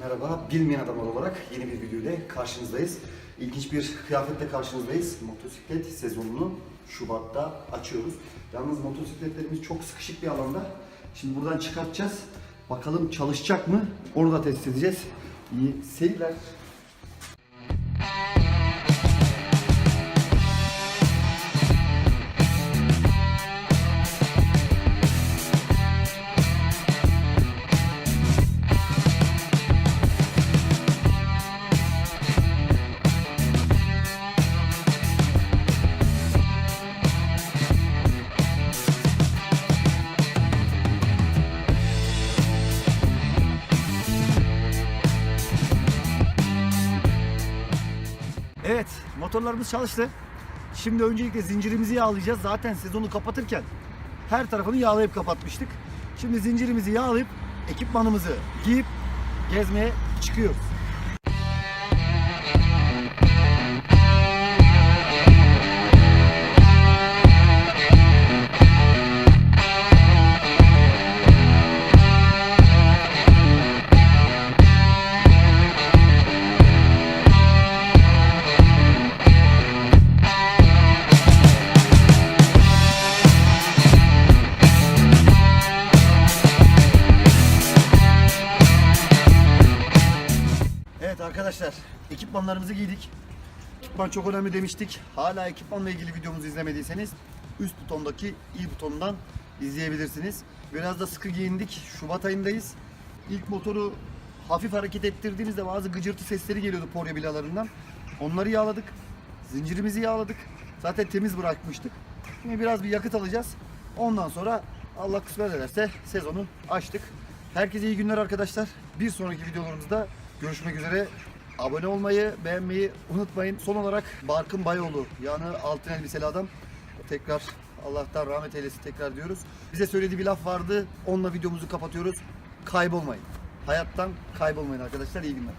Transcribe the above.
merhaba. Bilmeyen adamlar olarak yeni bir video karşınızdayız. İlginç bir kıyafetle karşınızdayız. Motosiklet sezonunu Şubat'ta açıyoruz. Yalnız motosikletlerimiz çok sıkışık bir alanda. Şimdi buradan çıkartacağız. Bakalım çalışacak mı? Onu da test edeceğiz. İyi seyirler. Evet, motorlarımız çalıştı. Şimdi öncelikle zincirimizi yağlayacağız. Zaten sezonu kapatırken her tarafını yağlayıp kapatmıştık. Şimdi zincirimizi yağlayıp ekipmanımızı giyip gezmeye çıkıyoruz. Arkadaşlar, ekipmanlarımızı giydik. Ekipman çok önemli demiştik. Hala ekipmanla ilgili videomuzu izlemediyseniz üst butondaki i butonundan izleyebilirsiniz. Biraz da sıkı giyindik. Şubat ayındayız. İlk motoru hafif hareket ettirdiğimizde bazı gıcırtı sesleri geliyordu porya bilalarından. Onları yağladık. Zincirimizi yağladık. Zaten temiz bırakmıştık. Şimdi biraz bir yakıt alacağız. Ondan sonra Allah kısmet ederse sezonu açtık. Herkese iyi günler arkadaşlar. Bir sonraki videolarımızda görüşmek üzere. Abone olmayı, beğenmeyi unutmayın. Son olarak Barkın Bayoğlu yani altın elbiseli adam. Tekrar Allah'tan rahmet eylesin tekrar diyoruz. Bize söylediği bir laf vardı. Onunla videomuzu kapatıyoruz. Kaybolmayın. Hayattan kaybolmayın arkadaşlar. İyi günler.